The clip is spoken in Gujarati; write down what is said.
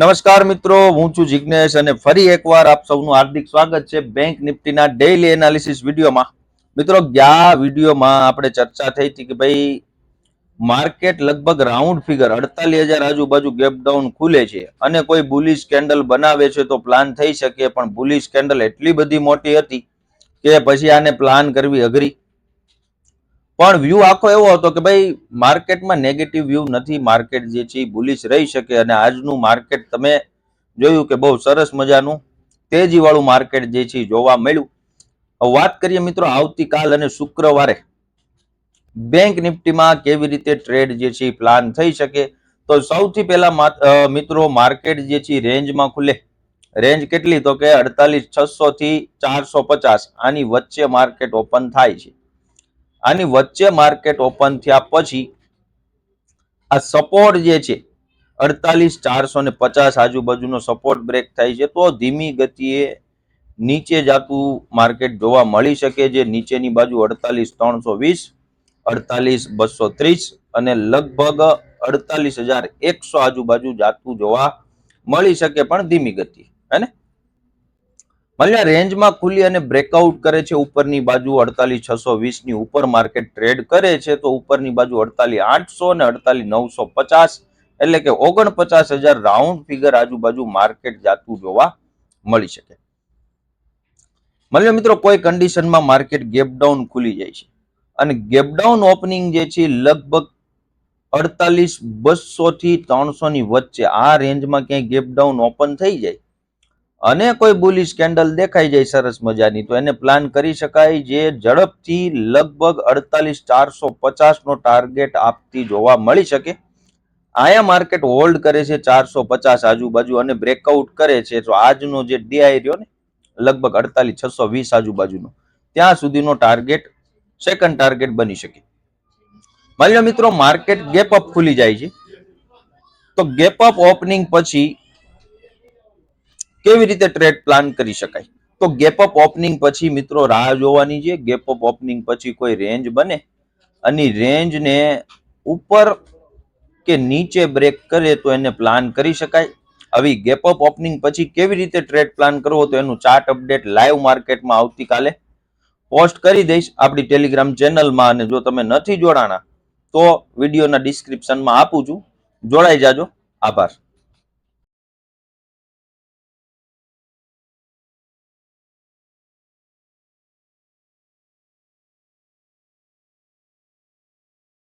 નમસ્કાર મિત્રો, હું છું જિજ્ઞેશ અને ફરી એકવાર આપ સૌનું હાર્દિક સ્વાગત છે બેંક નિફ્ટીના ડેઇલી એનાલિસિસ વિડીયોમાં. મિત્રો, ગયા વિડીયોમાં આપણે ચર્ચા થઈ હતી કે ભાઈ, માર્કેટ લગભગ રાઉન્ડ ફિગર અડતાલીસ હજાર આજુબાજુ ગેપ ડાઉન ખુલે છે અને કોઈ બુલિશ કેન્ડલ બનાવે છે તો પ્લાન થઈ શકે, પણ બુલિશ કેન્ડલ એટલી બધી મોટી હતી કે પછી આને પ્લાન કરવી અઘરી. પણ વ્યૂ આખો એવો હતો કે ભાઈ માર્કેટમાં નેગેટિવ વ્યૂ નથી, માર્કેટ જે છે એ બુલિશ રહી શકે અને આજનું માર્કેટ તમે જોયું કે બહુ સરસ મજાનું તેજીવાળું માર્કેટ જે છે જોવા મળ્યું. વાત કરીએ મિત્રો આવતીકાલ અને શુક્રવારે બેંક નિફ્ટીમાં કેવી રીતે ટ્રેડ જે છે પ્લાન થઈ શકે? તો સૌથી પહેલા માત- મિત્રો માર્કેટ જે છે રેન્જમાં ખુલે. રેન્જ કેટલી? તો કે અડતાલીસ છસો થી ચારસો પચાસ આની વચ્ચે માર્કેટ ઓપન થાય છે. આની વચ્ચે માર્કેટ ઓપન થયા પછી આ સપોર્ટ જે છે, અડતાલીસ ચારસો ને પચાસ આજુબાજુનો સપોર્ટ બ્રેક થાય છે, તો ધીમી ગતિએ નીચે જાતું માર્કેટ જોવા મળી શકે જે નીચેની બાજુ અડતાલીસ ત્રણસો વીસ, અડતાલીસ બસો ત્રીસ અને લગભગ અડતાલીસ હજાર એકસો આજુબાજુ જાતું જોવા મળી શકે પણ ધીમી ગતિ. હે ને? મળ્યા રેન્જમાં ખુલી અને બ્રેકઆઉટ કરે છે, ઉપરની બાજુ અડતાલીસ, છસો વીસની ઉપર માર્કેટ ટ્રેડ કરે છે, તો ઉપરની બાજુ અડતાલીસ, આઠસો અને અડતાલીસ, નવસો પચાસ, એટલે કે ઓગણપચાસ હજાર રાઉન્ડ ફિગર આજુબાજુ માર્કેટ જાતું જોવા મળી શકે. મળ્યો મિત્રો, કોઈ કન્ડિશનમાં માર્કેટ ગેપડાઉન ખુલી જાય છે. અને ગેપડાઉન ઓપનિંગ જે છે, લગભગ અડતાલીસ બસો થી ત્રણસો ની વચ્ચે આ રેન્જમાં ક્યાંય ગેપડાઉન ઓપન થઈ જાય અને કોઈ બુલિશ કેન્ડલ દેખાઈ જાય સરસ મજાની, તો એને પ્લાન કરી શકાય જે ઝડપથી લગભગ અડતાલીસ ચારસો પચાસ નો ટાર્ગેટ આપતી જોવા મળી શકે. આયા માર્કેટ હોલ્ડ કરે છે ચારસો પચાસ આજુબાજુ અને બ્રેકઆઉટ કરે છે, તો આજનો જે ડીઆઈ રહ્યો ને, લગભગ અડતાલીસ, છસો વીસ આજુબાજુનો, ત્યાં સુધીનો ટાર્ગેટ સેકન્ડ ટાર્ગેટ બની શકે. માન્ય મિત્રો માર્કેટ ગેપ અપ ખુલી જાય છે. તો ગેપ અપ ઓપનિંગ પછી કેવી રીતે ટ્રેડ પ્લાન કરી શકાય? તો ગેપ અપ ઓપનિંગ પછી મિત્રો રાહ જોવાની છે. ગેપ અપ ઓપનિંગ પછી કોઈ રેન્જ બને અને રેન્જને ઉપર કે નીચે બ્રેક કરે તો એને પ્લાન કરી શકાય. આવી ગેપ અપ ઓપનિંગ પછી કેવી રીતે ટ્રેડ પ્લાન કરવો તો એનું ચાર્ટ અપડેટ લાઈવ માર્કેટમાં આવતીકાલે પોસ્ટ કરી દઈશ. આપણી ટેલિગ્રામ ચેનલમાં અને જો તમે નથી જોડાણા તો વિડીયોના ડિસ્ક્રિપ્શનમાં આપું છું. જોડાઈ જાજો. આભાર.